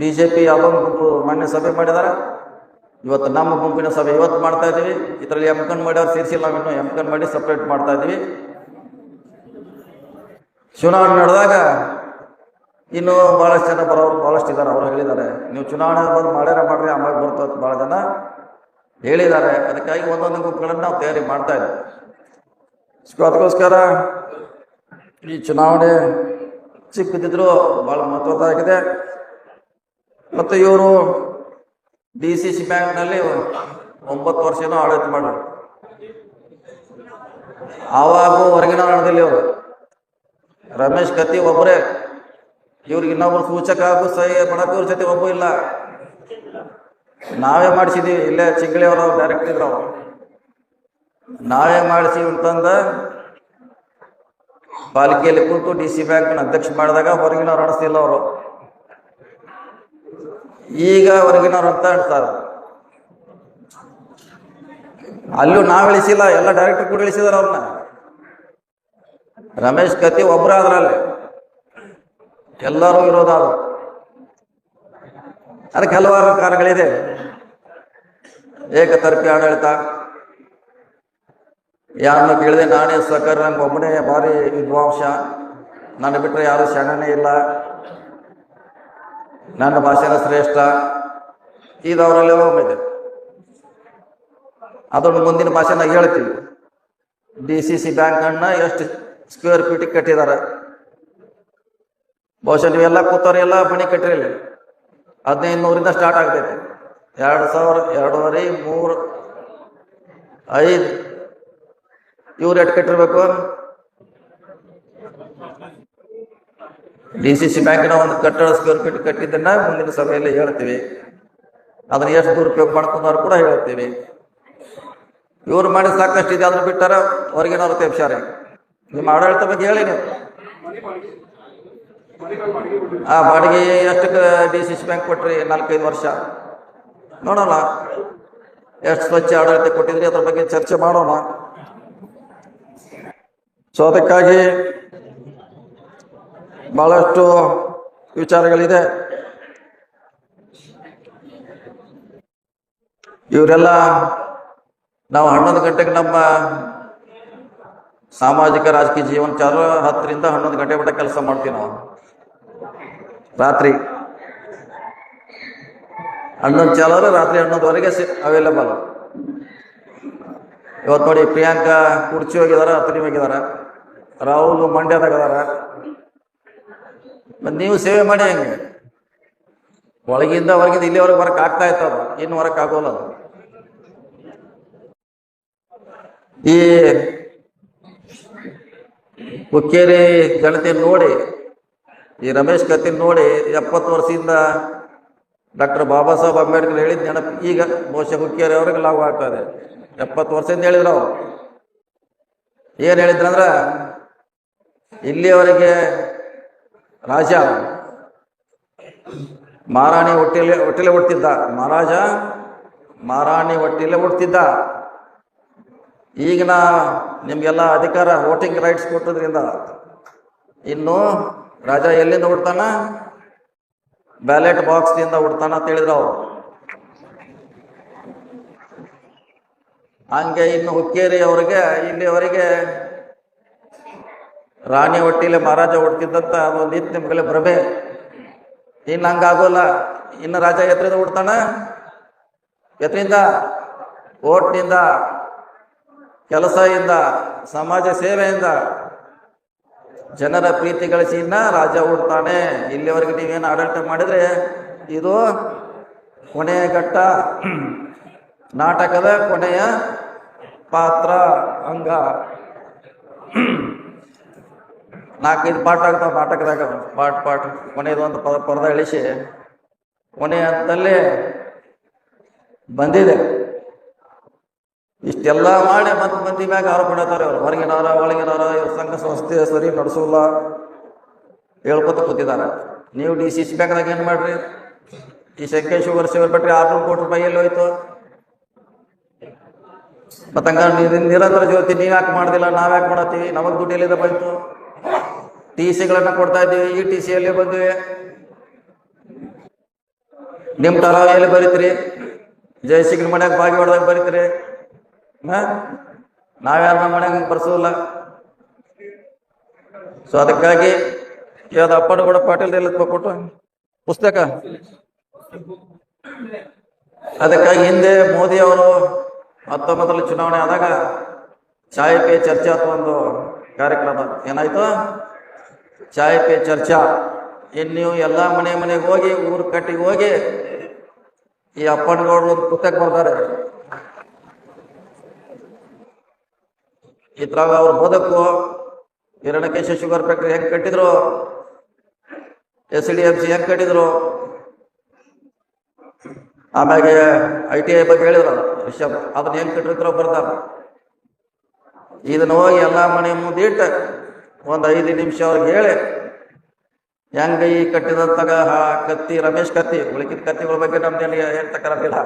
ಬಿ ಜೆ ಪಿ ಯಾವ ಗುಂಪು ಮೊನ್ನೆ ಸಭೆ ಮಾಡಿದಾರೆ. ಇವತ್ತು ನಮ್ಮ ಗುಂಪಿನ ಸಭೆ ಇವತ್ತು ಮಾಡ್ತಾ ಇದ್ದೀವಿ. ಇದರಲ್ಲಿ ಎಂ ಕನ್ ಮಾಡಿ ಅವ್ರು ಸೇರಿಸಿಲ್ಲ ನಾವು ಇನ್ನೂ ಎಂ ಕನ್ ಮಾಡಿ ಸಪ್ರೇಟ್ ಮಾಡ್ತಾ ಇದ್ದೀವಿ. ಚುನಾವಣೆ ನಡೆದಾಗ ಇನ್ನು ಭಾಳಷ್ಟು ಜನ ಬರೋರು ಭಾಳಷ್ಟು ಇದ್ದಾರೆ, ಅವ್ರು ಹೇಳಿದ್ದಾರೆ. ನೀವು ಚುನಾವಣೆ ಬಂದು ಮಾಡ್ಯಾರ ಮಾಡ್ರಿ, ಆಮೇಲೆ ಬರ್ತದೆ ಭಾಳ ಜನ ಹೇಳಿದ್ದಾರೆ. ಅದಕ್ಕಾಗಿ ಒಂದೊಂದು ಗುಂಪುಗಳನ್ನು ನಾವು ತಯಾರಿ ಮಾಡ್ತಾ ಇದ್ದೀವಿ. ಅದಕ್ಕೋಸ್ಕರ ಈ ಚುನಾವಣೆ ಚಿಕ್ಕದಿದ್ರು ಭಾಳ ಮಹತ್ವದಾಗಿದೆ ಮತ್ತು ಇವರು ಡಿ ಸಿ ಸಿ ಬ್ಯಾಂಕ್ನಲ್ಲಿ ಒಂಬತ್ತು ವರ್ಷನೂ ಆಡಳಿತ ಮಾಡಿದ್ರು ಆವಾಗ ಹೊರಗಿನ ಹಣದಲ್ಲಿ ಅವರು. ರಮೇಶ್ ಕತ್ತಿ ಒಬ್ಬರೇ ಇವ್ರಿಗೆ ಇನ್ನೊಬ್ರು ಸೂಚಕ ಹಾಗೂ ಸಹಿ ಇವ್ರ ಜೊತೆ ಒಬ್ಬ ಇಲ್ಲ. ನಾವೇ ಮಾಡಿಸಿದೀವಿ. ಇಲ್ಲೇ ಚಿಂಗಳಿ ಅವರು ಡೈರೆಕ್ಟ್ ಇದ್ರು ನಾವೇ ಮಾಡಿಸಿ ಅಂತಂದ ಪಾಲಿಕೆಯಲ್ಲಿ ಕೂತು ಡಿ ಸಿ ಬ್ಯಾಂಕ್ನ ಅಧ್ಯಕ್ಷ ಮಾಡಿದಾಗ ಹೊರಗಿನವ್ರು ನಡೆಸ್ತಿಲ್ಲ ಅವರು. ಈಗ ಹೊರಗಿನವ್ರು ಅಂತ ಹೇಳ್ತಾರೆ. ಅಲ್ಲೂ ನಾವ್ ಇಳಿಸಿಲ್ಲ. ಎಲ್ಲ ಡೈರೆಕ್ಟರ್ ಕೂಡ ಇಳಿಸಿದಾರೆ ಅವ್ರನ್ನ ರಮೇಶ್ ಕತಿ ಒಬ್ಬರ ಅದ್ರಲ್ಲಿ ಎಲ್ಲರೂ ಇರೋದಾದ್ರು. ಅದಕ್ಕೆ ಹಲವಾರು ಕಾರಣಗಳಿದೆ. ಏಕತರ್ಪಿ ಆಡಳಿತ. ಯಾರನ್ನ ಕೇಳಿದೆ ನಾನೇ ಸಕರ್ ನಂಗೆ ಒಬ್ಬನೇ ಭಾರಿ ವಿದ್ವಾಂಶ ನನ್ನ ಬಿಟ್ಟರೆ ಯಾರು ಶರಣನೇ ಇಲ್ಲ. ನನ್ನ ಭಾಷೆನ ಶ್ರೇಷ್ಠ. ಇದು ಅವರಲ್ಲಿ ಒಮ್ಮಿದೆ. ಅದನ್ನು ಮುಂದಿನ ಭಾಷೆನ ಹೇಳ್ತೀವಿ ಡಿ ಸಿ ಸಿ ಬ್ಯಾಂಕನ್ನ ಎಷ್ಟು ಸ್ಕ್ವೇರ್ ಫೀಟಿಗೆ ಕಟ್ಟಿದಾರ. ಬಹುಶಃ ನೀವೆಲ್ಲ ಕೂತಾರೆ ಎಲ್ಲ ಮನೆ ಕಟ್ಟಿರಲಿ ಹದಿನೈದು ನೂರಿಂದ ಸ್ಟಾರ್ಟ್ ಆಗ್ತೈತಿ. ಎರಡು ಸಾವಿರ, ಎರಡೂವರೆ, ಮೂರು, ಐದು. ಇವ್ರು ಎಟ್ ಕಟ್ಟಿರ್ಬೇಕು? ಡಿ ಸಿ ಸಿ ಬ್ಯಾಂಕಿನ ಒಂದು ಕಟ್ಟಡ ಸ್ಕ್ವೇರ್ ಫೀಟ್ ಕಟ್ಟಿದ್ದನ್ನ ಮುಂದಿನ ಸಭೆಯಲ್ಲಿ ಹೇಳ್ತೀವಿ. ಅದನ್ನ ಎಷ್ಟು ದುರುಪಯೋಗ ಮಾಡ್ಕೊಂಡವ್ರು ಕೂಡ ಹೇಳ್ತೀವಿ. ಇವ್ರು ಮಾಡಿದ ಸಾಕಷ್ಟು ಇದೆ ಅದನ್ನ ಬಿಟ್ಟಾರ, ಹೊರಗಿನವ್ರು ತೆಪ್ಸಾರೆ ನಿಮ್ಮ ಆಡಳಿತ ಬಗ್ಗೆ ಹೇಳಿ ನೀವು. ಆ, ಬಾಡಿಗೆ ಎಷ್ಟಕ್ಕೆ ಡಿ ಸಿ ಸಿ ಬ್ಯಾಂಕ್ ಕೊಟ್ರಿ? ನಾಲ್ಕೈದು ವರ್ಷ. ನೋಡೋಣ. ಎಷ್ಟು ಸ್ವಚ್ಛ ಆಡಳಿತ ಕೊಟ್ಟಿದ್ರಿ? ಅದ್ರ ಬಗ್ಗೆ ಚರ್ಚೆ ಮಾಡೋಣ. ಸೊ ಅದಕ್ಕಾಗಿ ಬಹಳಷ್ಟು ವಿಚಾರಗಳಿದೆ. ಇವರೆಲ್ಲ ನಾವು ಹನ್ನೊಂದು ಗಂಟೆಗೆ ನಮ್ಮ ಸಾಮಾಜಿಕ ರಾಜಕೀಯ ಜೀವನ ಚಾಲು, ಹತ್ತರಿಂದ ಹನ್ನೊಂದು ಗಂಟೆ ಮಟ್ಟ ಕೆಲಸ ಮಾಡ್ತೀವಿ ನಾವು. ರಾತ್ರಿ. ಹನ್ನೊಂದು ಚಾಲರು ರಾತ್ರಿ ಹನ್ನೊಂದುವರೆಗೆ ಅವೈಲೇಬಲ್ ಇವತ್ತು ನೋಡಿ ಪ್ರಿಯಾಂಕಾ ಕುರ್ಚಿ ಹೋಗಿದಾರ ಹತ್ತನಿ ಹೋಗಿದಾರ. ರಾಹುಲ್ ಮಂಡ್ಯದಾಗ ಅದಾರ. ನೀವು ಸೇವೆ ಮಾಡಿ ಹಂಗೆ. ಒಳಗಿಂದ ಹೊರಗಿಂದ ಇಲ್ಲಿವರೆಗೆ ಬರಕ್ ಆಗ್ತಾ ಅದು. ಇನ್ನು ಹೊರಕ್ ಆಗೋಲ್ಲ ಈ ಹುಕ್ಕೇರಿ ಜನತೆ ನೋಡಿ, ಈ ರಮೇಶ್ ಕತ್ತಿನ ನೋಡಿ ಎಪ್ಪತ್ತು ವರ್ಷದಿಂದ ಡಾಕ್ಟರ್ ಬಾಬಾ ಸಾಹೇಬ್ ಅಂಬೇಡ್ಕರ್ ಹೇಳಿದ ನೆನಪು. ಈಗ ಬಹುಶಃ ಹುಕ್ಕೇರಿ ಅವ್ರಿಗೆ ಲಾಭ ಆಗ್ತದೆ. ಎಪ್ಪತ್ತು ವರ್ಷದಿಂದ ಹೇಳಿದ್ರು ಅವ್ರು. ಏನು ಹೇಳಿದ್ರಂದ್ರ, ಇಲ್ಲಿಯವರೆಗೆ ರಾಜ ಮಹಾರಾಣಿ ಹೊಟ್ಟೆಲೆ ಹೊಟ್ಟೆಲೆ ಹುಡ್ತಿದ್ದ. ಮಹಾರಾಜ ಮಹಾರಾಣಿ ಹೊಟ್ಟೆಲೆ ಹುಡ್ತಿದ್ದ. ಈಗಿನ ನಿಮಗೆಲ್ಲ ಅಧಿಕಾರ ವೋಟಿಂಗ್ ರೈಟ್ಸ್ ಕೊಟ್ಟದ್ರಿಂದ ಇನ್ನು ರಾಜ ಎಲ್ಲಿಂದ ಹುಡ್ತಾನ? ಬ್ಯಾಲೆಟ್ ಬಾಕ್ಸ್ದಿಂದ ಹುಡ್ತಾನ ಅಂತ ಹೇಳಿದ್ರು ಅವರು. ಹಂಗೆ ಇನ್ನು ಹುಕ್ಕೇರಿ ಅವರಿಗೆ ಇಲ್ಲಿವರೆಗೆ ರಾಣಿ ಹೊಟ್ಟಿಲೆ ಮಹಾರಾಜ ಹುಡ್ತಿದ್ದಂತ ಅದು ಇತ್ತು ನಿಮ್ಗೆಲ್ಲ ಭ್ರಮೆ. ಇನ್ನು ಹಂಗಾಗೋಲ್ಲ ಇನ್ನು ರಾಜ ಎತ್ತರಿಂದ ಹುಡ್ತಾನ? ಎತ್ತರಿಂದ? ಓಟ್ನಿಂದ ಕೆಲಸದಿಂದ ಸಮಾಜ ಸೇವೆಯಿಂದ ಜನರ ಪ್ರೀತಿ ಗಳಿಸಿ ಇನ್ನ ರಾಜ ಹುಡ್ತಾನೆ. ಇಲ್ಲಿವರೆಗೆ ನೀವೇನು ಆಡಳಿತ ಮಾಡಿದ್ರೆ ಇದು ಕೊನೆಯ ಘಟ್ಟ. ನಾಟಕದ ಕೊನೆಯ ಪಾತ್ರ, ಅಂಗ. ನಾಲ್ಕೈದು ಪಾಠ ಆಗ್ತಾವ ನಾಟಕದಾಗ. ಪಾಠ ಪಾಠ. ಕೊನೆಯದು ಒಂದು ಪದ ಪರದ ಇಳಿಸಿ ಕೊನೆಯ ಅಂತಲ್ಲಿ ಬಂದಿದೆ. ಇಷ್ಟೆಲ್ಲ ಮಾಡಿ ಮತ್ತೆ ಮಂದಿ ಮ್ಯಾಗ ಆರೋಪ ಮಾಡ್ತಾರೆ ಅವ್ರು ಹೊರಗಿನಾರ ಒಳಗಿನಾರ ಇವ್ರ ಸಂಘ ಸಂಸ್ಥೆ ಸರಿ ನಡೆಸೋಲ್ಲ ಹೇಳ್ಕೊತ ಕೂತಿದ್ದಾರೆ ನೀವು ಡಿ ಸಿ ಸಿ ಬ್ಯಾಂಕ್ದಾಗ ಏನು ಮಾಡ್ರಿ? ಈ ಸಂಖ್ಯೆ ಶುಗರ್ ಶುಗರ್ ಬಿಟ್ರಿ ಆರ್ನೂರು ಕೋಟಿ ರೂಪಾಯಿ ಎಲ್ಲಿ ಹೋಯ್ತು? ಮತ್ತಂಗ ನಿರಂತರ ಜ್ಯೋತಿ ನೀವು ಯಾಕೆ ಮಾಡ್ದಿಲ್ಲ? ನಾವ್ ಯಾಕೆ ಮಾಡತ್ತೀವಿ? ನಮಗ್ ದುಡ್ಡು ಎಲ್ಲಿಂದ ಬಂತು? ಟಿ ಸಿಗಳನ್ನ ಕೊಡ್ತಾ ಇದ್ದೀವಿ. ಈ ಟಿ ಸಿ ಎಲ್ಲಿ ಬಂದಿವೆ? ನಿಮ್ಮ ಠರಾವ್ ಎಲ್ಲಿ ಬರೀತ್ರಿ? ಜಯಸಿಂಗ್ ಮನ್ಯಾಗ ಬಾಗಿ ಹೊಡೆದಾಗ ಬರೀತೀರಿ? ನಾವ್ಯಾರ ನಮ್ಮ ಮನೆಯಾಗ ಬರ್ಸೋಲ್ಲ ಸೊ ಅದಕ್ಕಾಗಿ ಯಾವ್ದು ಕೂಡ ಪಾಟೀಲ್ ಕೊಟ್ಟು. ಪುಸ್ತಕ. ಅದಕ್ಕಾಗಿ ಹಿಂದೆ ಮೋದಿ ಅವರು ಹತ್ತೊಂಬತ್ತರಲ್ಲಿ ಚುನಾವಣೆ ಆದಾಗ ಚಾಯ್ ಪೇ ಚರ್ಚಾ ಅಂತ ಒಂದು ಕಾರ್ಯಕ್ರಮ. ಏನಾಯ್ತು? ಚಾಯ್ ಪೇ ಚರ್ಚಾ. ಇನ್ನು ನೀವು ಎಲ್ಲ ಮನೆ ಮನೆಗೆ ಹೋಗಿ, ಊರು ಕಟ್ಟಿಗೆ ಹೋಗಿ ಈ ಅಪ್ಪಣ್ಣಗೌಡರು ಒಂದು ಪುಸ್ತಕ ಬರ್ತಾರೆ ಇದ್ರಾಗ ಅವ್ರ ಬದುಕು ಹಿರಣ್ಯಕೇಶ ಶುಗರ್ ಫ್ಯಾಕ್ಟ್ರಿ ಹೆಂಗ್ ಕಟ್ಟಿದ್ರು? ಎಸ್ ಡಿ ಎಂ ಸಿ ಹೆಂಗ್ ಕಟ್ಟಿದ್ರು? ಆಮ್ಯಾಗೆ ಐ ಟಿ ಐ ಬಗ್ಗೆ ಹೇಳಿದ್ರು ವಿಷಯ ಅದನ್ನ ಹೆಂಗ್ ಕಟ್ಟಿರ್ತಾರೋ ಬರ್ತಾರ ಇದನ್ನ ಹೋಗಿ ಎಲ್ಲ ಮನೆ ಮುಂದೆ ಇಟ್ಟ ಒಂದು ಐದು ನಿಮಿಷ ಅವ್ರಿಗೆ ಹೇಳಿ, ಹೆಂಗ ಈ ಕಟ್ಟಿದಂತಾಗ ಆ ಕತ್ತಿ ರಮೇಶ್ ಕತ್ತಿ, ಉಳಿಕಿದ ಕತ್ತಿಗಳ ಬಗ್ಗೆ ನಮ್ದೇನು ಹೇಳ್ತಕ್ಕಂತಿಲ್ಲ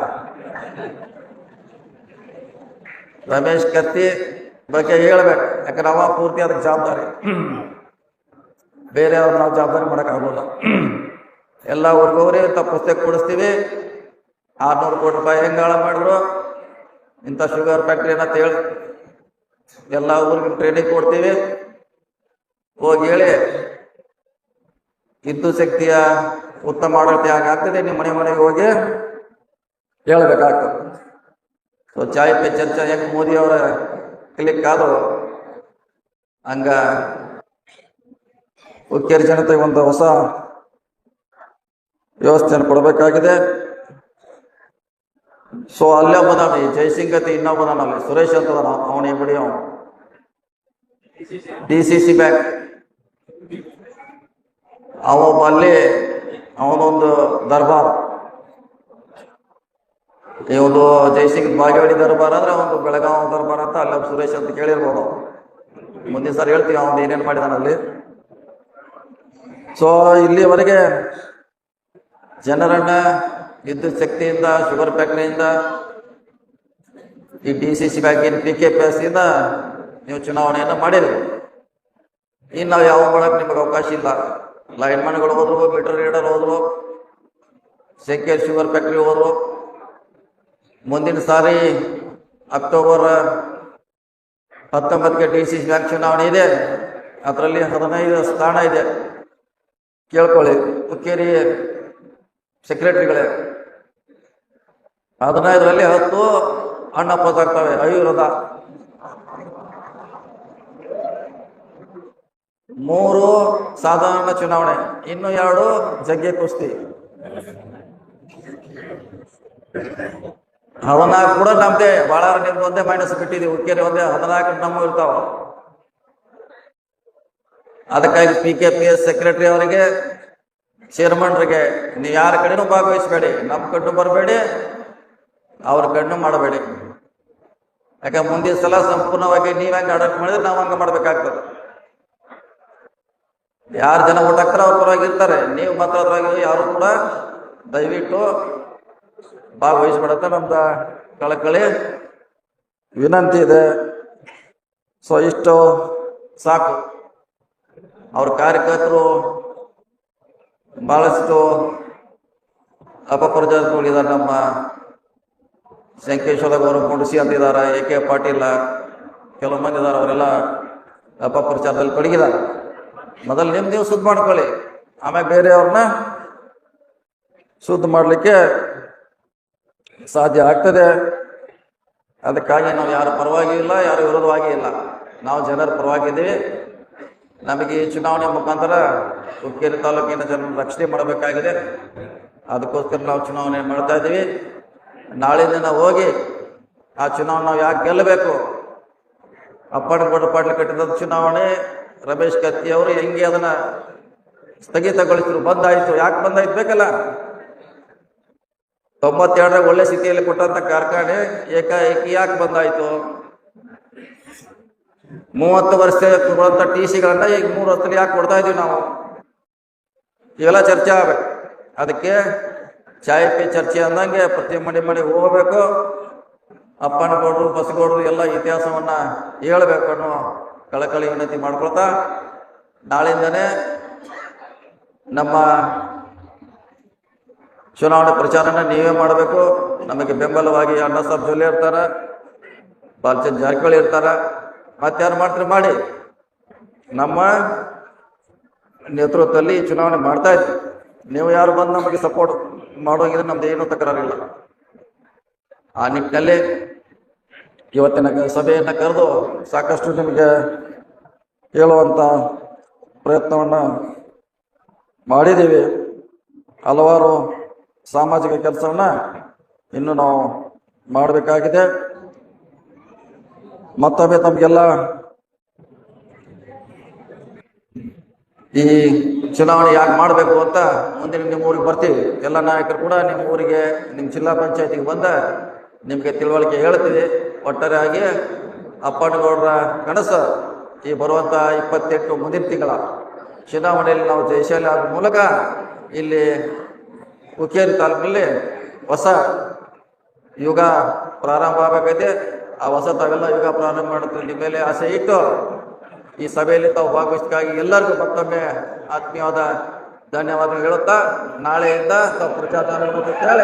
ರಮೇಶ್ ಕತ್ತಿ ಬಗ್ಗೆ ಹೇಳ್ಬೇಕು. ಯಾಕಂದ್ರೆ ನಾವು ಪೂರ್ತಿ ಅದಕ್ಕೆ ಜವಾಬ್ದಾರಿ? ಬೇರೆ ಅವ್ರು ನಾವು ಜವಾಬ್ದಾರಿ ಮಾಡಕ್ ಆಗೋಲ್ಲ. ಎಲ್ಲ ಹುಡುಗವ್ರಿ ಇಂಥ ಪುಸ್ತಕ ಕೊಡಿಸ್ತೀವಿ. ಆರ್ನೂರು ಕೋಟಿ ರೂಪಾಯಿ ಹೆಂಗಾಳ ಮಾಡಿದ್ರು. ಇಂಥ ಶುಗರ್ ಫ್ಯಾಕ್ಟ್ರಿ ಅಂತ ಹೇಳಿ ಎಲ್ಲ ಊರಿಗೆ ಟ್ರೈನಿಂಗ್ ಕೊಡ್ತೀವಿ. ಹೋಗಿ ಹೇಳಿ ವಿದ್ಯುತ್ ಶಕ್ತಿಯ ಉತ್ತಮ ಆಡಳಿತ ಆಗ್ತದೆ? ನಿಮ್ಮ ಮನೆ ಮನೆಗೆ ಹೋಗಿ ಹೇಳ್ಬೇಕಾಗ್ತದೆ. ಸೊ, ಚಾಯ್ ಪೆ ಚರ್ಚಾ ಹೆಂಗ್ ಮೋದಿ ಅವರ ಕ್ಲಿಕ್ ಕಾದು. ಹಂಗ ಹುಕ್ಕೇರಿ ಜನತೆಗೆ ಒಂದು ಹೊಸ ವ್ಯವಸ್ಥೆಯನ್ನು ಕೊಡಬೇಕಾಗಿದೆ. ಸೊ ಅಲ್ಲೇ ಒಬ್ಬದಾನ ಈ ಇನ್ನೊಬ್ಬ ಇನ್ನೊಬ್ಬದಾನ ಅಲ್ಲಿ. ಸುರೇಶ್ ಅಂತ ಅವನ ಬಿಡಿ ಅವನು ಡಿ ಸಿ ಸಿ ಬ್ಯಾಂಕ್ ಅವ ಒಬ್ಬ ಅಲ್ಲಿ, ಅವನೊಂದು ದರ್ಬಾರ್. ಒಂದು ಜಯಸಿಂಗ್ ಬಾಗೇವಾಡಿ ದರ್ಬಾರ್ ಅಂದ್ರೆ ಒಂದು ಬೆಳಗಾವಿ ದರ್ಬಾರ್ ಅಂತ ಅಲ್ಲ ಸುರೇಶ್ ಅಂತ ಕೇಳಿರ್ಬೋದು. ಮುಂದಿನ ಸರಿ ಹೇಳ್ತೀವಿ ಅವನು ಏನೇನ್ ಮಾಡಿದಾನ ಅಲ್ಲಿ. ಸೊ ಇಲ್ಲಿವರೆಗೆ ಜನರನ್ನ ವಿದ್ಯುತ್ ಶಕ್ತಿಯಿಂದ, ಶುಗರ್ ಫ್ಯಾಕ್ಟರಿಯಿಂದ, ಈ ಡಿ ಸಿ ಸಿ ಬ್ಯಾಂಕಿನ ಪಿ ಕೆ ಪಿ ಎಸ್ ಇಂದ ನೀವು ಚುನಾವಣೆಯನ್ನು ಮಾಡಿರಿ. ಇನ್ನು ನಾವು ಯಾವ ಮಾಡಕ್ ನಿಮಗೆ ಅವಕಾಶ ಇಲ್ಲ. ಲೈನ್ಮನ್ಗಳು ಹೋದ್ರು, ಮೀಟರ್ ರೀಡರ್ ಹೋದ್ರು ಸೆಕ್ಯೂರ್ ಶುಗರ್ ಫ್ಯಾಕ್ಟ್ರಿ ಹೋದ್ರು ಮುಂದಿನ ಸಾರಿ ಅಕ್ಟೋಬರ್ ಹತ್ತೊಂಬತ್ತಕ್ಕೆ ಡಿ ಸಿ ಬ್ಯಾಂಕ್ ಚುನಾವಣೆ ಇದೆ. ಅದರಲ್ಲಿ ಹದಿನೈದು ಸ್ಥಾನ ಇದೆ. ಕೇಳ್ಕೊಳ್ಳಿ ಹುಕ್ಕೇರಿ ಸೆಕ್ರೆಟರಿಗಳೇ. ಹದಿನೈದರಲ್ಲಿ ಹತ್ತು ಅಣ್ಣ ಪೋತಾಗ್ತವೆ, ಅವಿರೋಧ. ಮೂರು ಸಾಧಾರಣ ಚುನಾವಣೆ, ಇನ್ನು ಎರಡು ಜಗ್ಗೆ ಕುಸ್ತಿ. ಹದಿನಾಲ್ಕು ಕೂಡ ನಮ್ದೇ ಬಹಳ ನಿಮ್ದು ಒಂದೇ ಮೈನಸ್ ಬಿಟ್ಟಿದ್ದೀವಿ. ಉಕ್ಕೇರಿ ಒಂದೇ ಹದಿನಾಲ್ಕು ನಮ್ಮ ಇರ್ತಾವ. ಅದಕ್ಕಾಗಿ P K P S secretary ಅವರಿಗೆ ಚೇರ್ಮನ್ರಿಗೆ ನೀವು ಯಾರ ಕಡೆನೂ ಭಾಗವಹಿಸಬೇಡಿ. ನಮ್ಮ ಕಣ್ಣು ಬರಬೇಡಿ, ಅವ್ರ ಕಣ್ಣು ಮಾಡಬೇಡಿ. ಯಾಕೆ ಮುಂದಿನ ಸಲ ಸಂಪೂರ್ಣವಾಗಿ ನೀವು ಹೆಂಗೆ ಅಡಾಪ್ಟ್ ಮಾಡಿದ್ರೆ ನಾವು ಹಂಗೆ ಮಾಡ್ಬೇಕಾಗ್ತದೆ. ಯಾರು ಜನ ಓಟ್ ಅವ್ರ ಪರವಾಗಿ ಇರ್ತಾರೆ ನೀವು ಮಾತ್ರ ಅದ್ರಾಗ ಯಾರು ಕೂಡ ದಯವಿಟ್ಟು ಭಾಗವಹಿಸ್ಬೇಡಂತ ನಮ್ದು ಕಳಕಳಿ. ವಿನಂತಿ ಇದೆ. ಸೊ ಇಷ್ಟು ಸಾಕು. ಅವ್ರ ಕಾರ್ಯಕರ್ತರು ಬಹಳಷ್ಟು ಅಪಪ್ರಚಾರಗಳಿದ್ದಾರೆ ನಮ್ಮ ಸಂಕೇಶ್ವರ ಗೌರವ ಕುಂಡಿಸಿ ಅಂತಿದ್ದಾರೆ ಎ ಕೆ ಪಾಟೀಲ, ಕೆಲವು ಮಂದಿ ಇದ್ದಾರೆ ಅವರೆಲ್ಲ ಅಪಪ್ರಚಾರದಲ್ಲಿ ತೊಡಗಿದ್ದಾರೆ ಮೊದಲು ನಿಮ್ಮ ನೀವು ಸುದ್ದಿ ಮಾಡ್ಕೊಳ್ಳಿ. ಆಮೇಲೆ ಬೇರೆಯವ್ರನ್ನ ಶುದ್ಧ ಮಾಡಲಿಕ್ಕೆ ಸಾಧ್ಯ ಆಗ್ತದೆ. ಅದಕ್ಕಾಗಿ ನಾವು ಯಾರ ಪರವಾಗಿ ಇಲ್ಲ, ಯಾರ ವಿರೋಧವಾಗಿ ಇಲ್ಲ. ನಾವು ಜನರ ಪರವಾಗಿದ್ದೀವಿ. ನಮಗೆ ಈ ಚುನಾವಣೆ ಮುಖಾಂತರ ಹುಕ್ಕೇರಿ ತಾಲೂಕಿನ ಜನರ ರಕ್ಷಣೆ ಮಾಡಬೇಕಾಗಿದೆ. ಅದಕ್ಕೋಸ್ಕರ ನಾವು ಚುನಾವಣೆ ಮಾಡ್ತಾ ಇದ್ದೀವಿ. ನಾಳೆ ದಿನ ಹೋಗಿ ಆ ಚುನಾವಣೆ ನಾವು ಯಾಕೆ ಗೆಲ್ಲಬೇಕು? ಅಪ್ಪಣ್ಣಗೌಡ ಪಾಟೀಲ್ ಕಟ್ಟಿದ ಚುನಾವಣೆ, ರಮೇಶ್ ಕತ್ತಿ ಅವರು ಹೆಂಗೆ ಅದನ್ನು ಸ್ಥಗಿತಗೊಳಿಸಿದ್ರು? ಬಂದಾಯಿತು. ಯಾಕೆ ಬಂದಾಯ್ತು ಬೇಕಲ್ಲ? ತೊಂಬತ್ತೆರಡರಾಗ ಒಳ್ಳೆ ಸ್ಥಿತಿಯಲ್ಲಿ ಕೊಟ್ಟಂತ ಕಾರ್ಖಾನೆ ಏಕಾಏಕಿ ಯಾಕೆ ಬಂದಾಯ್ತು? ಮೂವತ್ತು ವರ್ಷ ಕೊಡುವಂತ ಟಿ ಸಿಗಳನ್ನ ಈಗ ಮೂರು ವರ್ಷದಲ್ಲಿ ಯಾಕೆ ಕೊಡ್ತಾ ಇದೀವಿ ನಾವು? ಇವೆಲ್ಲ ಚರ್ಚೆ ಆಗ್ಬೇಕು. ಅದಕ್ಕೆ ಚಾಯ್ ಪಿ ಚರ್ಚೆ ಅಂದಂಗೆ ಪ್ರತಿ ಮನೆ ಮನೆಗೆ ಹೋಗ್ಬೇಕು. ಅಪ್ಪನಗೌಡರು ಬಸಗೌಡರು ಎಲ್ಲ ಇತಿಹಾಸವನ್ನ ಹೇಳ್ಬೇಕು ಅನ್ನೋ ಕಳಕಳಿ ವಿನಂತಿ ಮಾಡ್ಕೊಳ್ತಾ ನಾಳಿಂದನೇ ನಮ್ಮ ಚುನಾವಣೆ ಪ್ರಚಾರನ ನೀವೇ ಮಾಡಬೇಕು. ನಮಗೆ ಬೆಂಬಲವಾಗಿ ಅಣ್ಣ ಸಾಬ್ ಜೊಲ್ಲೆ ಇರ್ತಾರ, ಬಾಲಚಂದ್ ಜಾರಕಿಹೊಳಿ ಇರ್ತಾರ. ಮತ್ತಾರು ಮಾಡ್ತೀರಿ ಮಾಡಿ. ನಮ್ಮ ನೇತೃತ್ವದಲ್ಲಿ ಚುನಾವಣೆ ಮಾಡ್ತಾ ಇದ್ವಿ. ನೀವು ಯಾರು ಬಂದು ನಮಗೆ ಸಪೋರ್ಟ್ ಮಾಡೋಂಗಿದ್ರೆ ನಮ್ದು ಏನೂ ತಕರಾರಿಲ್ಲ. ಆ ನಿಟ್ಟಿನಲ್ಲಿ ಇವತ್ತಿನ ಸಭೆಯನ್ನು ಕರೆದು ಸಾಕಷ್ಟು ನಿಮಗೆ ಹೇಳುವಂಥ ಪ್ರಯತ್ನವನ್ನು ಮಾಡಿದ್ದೀವಿ. ಹಲವಾರು ಸಾಮಾಜಿಕ ಕೆಲಸವನ್ನ ಇನ್ನು ನಾವು ಮಾಡಬೇಕಾಗಿದೆ. ಮತ್ತೊಮ್ಮೆ ತಮಗೆಲ್ಲ ಈ ಚುನಾವಣೆ ಯಾಕೆ ಮಾಡಬೇಕು ಅಂತ ಮುಂದಿನ ನಿಮ್ಮ ಊರಿಗೆ ಬರ್ತೀವಿ. ಎಲ್ಲ ನಾಯಕರು ಕೂಡ ನಿಮ್ಮ ಊರಿಗೆ, ನಿಮ್ಮ ಜಿಲ್ಲಾ ಪಂಚಾಯತಿಗೆ ಬಂದ ನಿಮಗೆ ತಿಳುವಳಿಕೆ ಹೇಳ್ತೀವಿ. ಒಟ್ಟಾರೆಯಾಗಿ ಅಪ್ಪಣ್ಣಗೌಡರ ಕನಸು ಈ ಬರುವಂಥ ಇಪ್ಪತ್ತೆಂಟು ಮುಂದಿನ ತಿಂಗಳ ಚುನಾವಣೆಯಲ್ಲಿ ನಾವು ಜಯಶಾಲಿ ಆಗುವ ಮೂಲಕ ಇಲ್ಲಿ ಹುಕ್ಕೇರಿ ತಾಲೂಕಿನಲ್ಲಿ ಹೊಸ ಯುಗ ಪ್ರಾರಂಭ ಆಗಬೇಕೈತೆ ಆ ಹೊಸ ತಾವೆಲ್ಲ ಯುಗ ಪ್ರಾರಂಭ ಮಾಡುತ್ತೆ ನಿಮ್ಮ ಮೇಲೆ ಆಸೆ ಇಟ್ಟು ಈ ಸಭೆಯಲ್ಲಿ ತಾವು ಭಾಗವಹಿಸಕ್ಕಾಗಿ ಎಲ್ಲರಿಗೂ ಮತ್ತೊಮ್ಮೆ ಆತ್ಮೀಯವಾದ ಧನ್ಯವಾದಗಳು ಹೇಳುತ್ತಾ, ನಾಳೆಯಿಂದ ತಾವು ಪ್ರಚಾರ